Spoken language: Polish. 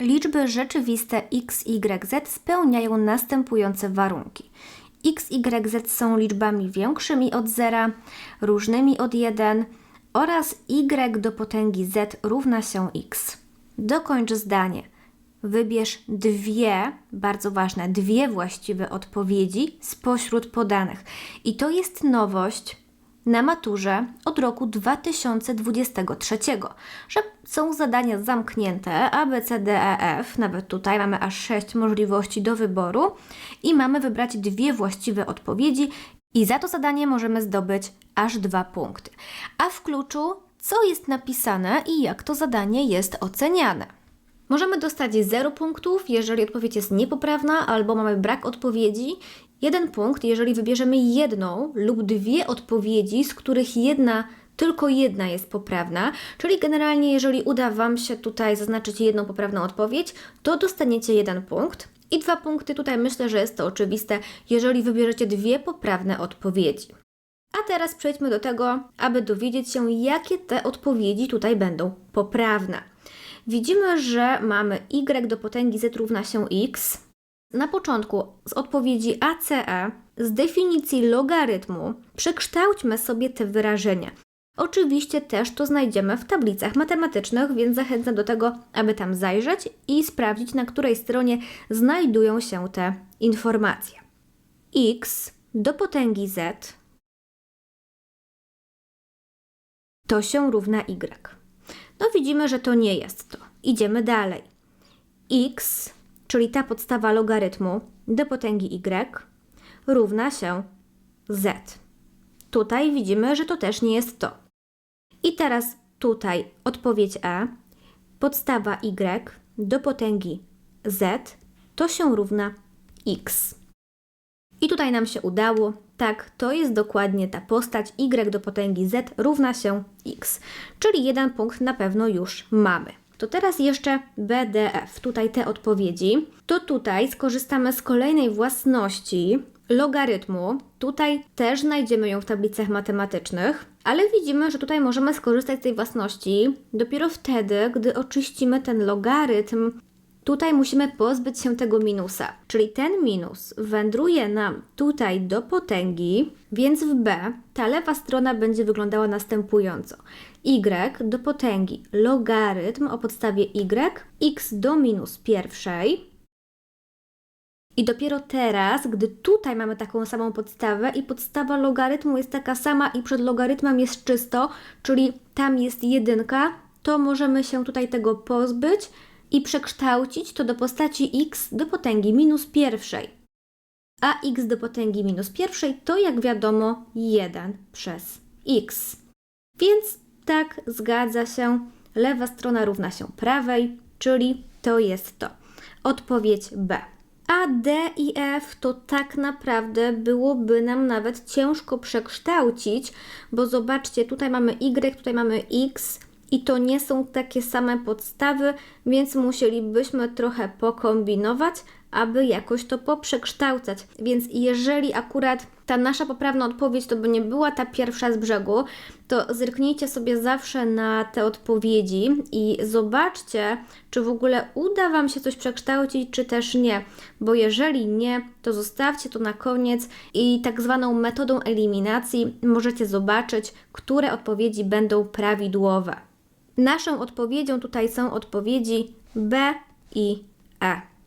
Liczby rzeczywiste x, y, z spełniają następujące warunki. x, y, z są liczbami większymi od 0, różnymi od 1 oraz y do potęgi z równa się x. Dokończ zdanie. Wybierz dwie, bardzo ważne, dwie właściwe odpowiedzi spośród podanych. I to jest nowość na maturze od roku 2023, że są zadania zamknięte A, B, C, D, E, F, nawet tutaj mamy aż 6 możliwości do wyboru i mamy wybrać dwie właściwe odpowiedzi i za to zadanie możemy zdobyć aż dwa punkty. A w kluczu co jest napisane i jak to zadanie jest oceniane. Możemy dostać 0 punktów, jeżeli odpowiedź jest niepoprawna albo mamy brak odpowiedzi. Jeden punkt, jeżeli wybierzemy jedną lub dwie odpowiedzi, z których jedna, tylko jedna jest poprawna. Czyli generalnie, jeżeli uda Wam się tutaj zaznaczyć jedną poprawną odpowiedź, to dostaniecie jeden punkt. I dwa punkty, tutaj myślę, że jest to oczywiste, jeżeli wybierzecie dwie poprawne odpowiedzi. A teraz przejdźmy do tego, aby dowiedzieć się, jakie te odpowiedzi tutaj będą poprawne. Widzimy, że mamy y do potęgi z równa się x. Na początku z odpowiedzi ACE, z definicji logarytmu, przekształćmy sobie te wyrażenia. Oczywiście też to znajdziemy w tablicach matematycznych, więc zachęcam do tego, aby tam zajrzeć i sprawdzić, na której stronie znajdują się te informacje. x do potęgi z to się równa y. No widzimy, że to nie jest to. Idziemy dalej. x, czyli ta podstawa logarytmu do potęgi y, równa się z. Tutaj widzimy, że to też nie jest to. I teraz tutaj odpowiedź E, podstawa y do potęgi z to się równa x. I tutaj nam się udało. Tak, to jest dokładnie ta postać y do potęgi z równa się x. Czyli jeden punkt na pewno już mamy. To teraz jeszcze BDF, tutaj te odpowiedzi. To tutaj skorzystamy z kolejnej własności logarytmu. Tutaj też znajdziemy ją w tablicach matematycznych, ale widzimy, że tutaj możemy skorzystać z tej własności dopiero wtedy, gdy oczyścimy ten logarytm Tutaj musimy pozbyć się tego minusa, czyli ten minus wędruje nam tutaj do potęgi, więc w b ta lewa strona będzie wyglądała następująco. Y do potęgi logarytm o podstawie y, x do minus pierwszej. I dopiero teraz, gdy tutaj mamy taką samą podstawę i podstawa logarytmu jest taka sama i przed logarytmem jest czysto, czyli tam jest jedynka, to możemy się tutaj tego pozbyć i przekształcić to do postaci x do potęgi minus pierwszej. A x do potęgi minus pierwszej to jak wiadomo 1 przez x. Więc tak zgadza się, lewa strona równa się prawej, czyli to jest to. Odpowiedź B. A D i F to tak naprawdę byłoby nam nawet ciężko przekształcić, bo zobaczcie, tutaj mamy Y, tutaj mamy X, i to nie są takie same podstawy, więc musielibyśmy trochę pokombinować, aby jakoś to poprzekształcać. Więc jeżeli akurat ta nasza poprawna odpowiedź to by nie była ta pierwsza z brzegu, to zerknijcie sobie zawsze na te odpowiedzi i zobaczcie, czy w ogóle uda Wam się coś przekształcić, czy też nie. Bo jeżeli nie, to zostawcie to na koniec i tak zwaną metodą eliminacji możecie zobaczyć, które odpowiedzi będą prawidłowe. Naszą odpowiedzią tutaj są odpowiedzi B i E.